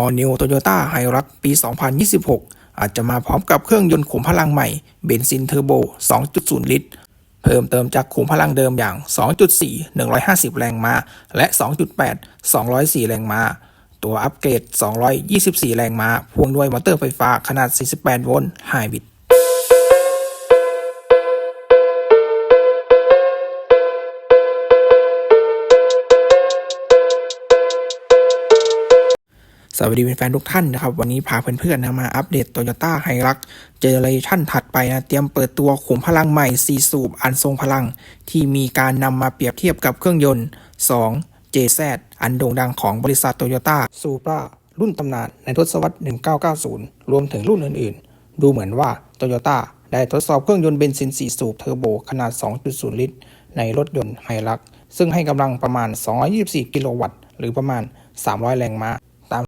All New Toyota h i r u x ปี 2026 อาจจะมาพร้อมกับเครื่องยนต์ขุมพลังใหม่เบนซินเทอร์โบ 2.0 ลิตร เพิ่มเติมจากขุมพลังเดิมอย่าง 2.4 150 แรงม้า และ 2.8 204 แรงม้า ตัวอัปเกรด 224 แรงม้า พ่วงด้วยมอเตอร์ไฟฟ้าขนาด 48 โวลต์ไฮบริด สวัสดีแฟนๆทุกท่านนะครับ วันนี้พาเพื่อนๆนะมาอัปเดต Toyota h i l u x เจเนอเรชันถัดไปนะ เตรียมเปิดตัวขุมพลังใหม่4สูบอันทรงพลัง ที่มีการนำมาเปรียบเทียบกับเครื่องยนต์ 2 JZ อันโด่งดังของบริษัท Toyota Supra รุ่นตำนานในทศวรรษ 1990 รวมถึงรุ่นอื่นๆ ดูเหมือนว่า Toyota ได้ทดสอบเครื่องยนต์เบนซิน 4 สูบเทอร์โบขนาด 2.0 ลิตร ในรถยนต์ h i l u x ซึ่งให้กำลังประมาณ 224 กิโลวัตต์ หรือประมาณ 300 แรงม้า